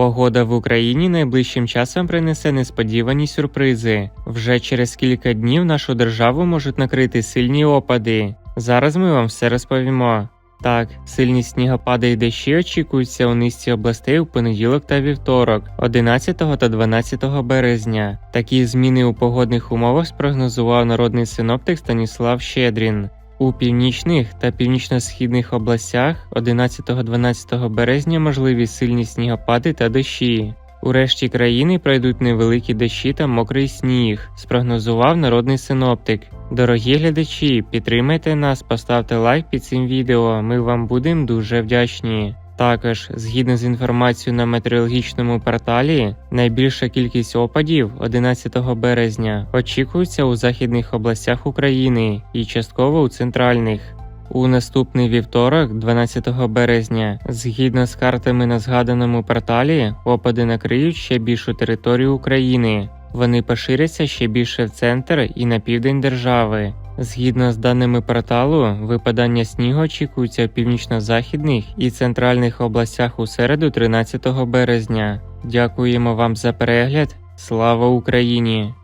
Погода в Україні найближчим часом принесе несподівані сюрпризи. Вже через кілька днів нашу державу можуть накрити сильні опади. Зараз ми вам все розповімо. Так, сильні снігопади і дощі очікуються у низці областей у понеділок та вівторок, 11 та 12 березня. Такі зміни у погодних умовах спрогнозував народний синоптик Станіслав Щедрін. У північних та північно-східних областях 11-12 березня можливі сильні снігопади та дощі. У решті країни пройдуть невеликі дощі та мокрий сніг, спрогнозував народний синоптик. Дорогі глядачі, підтримайте нас, поставте лайк під цим відео. Ми вам будемо дуже вдячні. Також, згідно з інформацією на метеорологічному порталі, найбільша кількість опадів 11 березня очікується у західних областях України і частково у центральних. У наступний вівторок, 12 березня, згідно з картами на згаданому порталі, опади накриють ще більшу територію України. Вони поширяться ще більше в центр і на південь держави. Згідно з даними порталу, випадання снігу очікується в північно-західних і центральних областях у середу 13 березня. Дякуємо вам за перегляд. Слава Україні!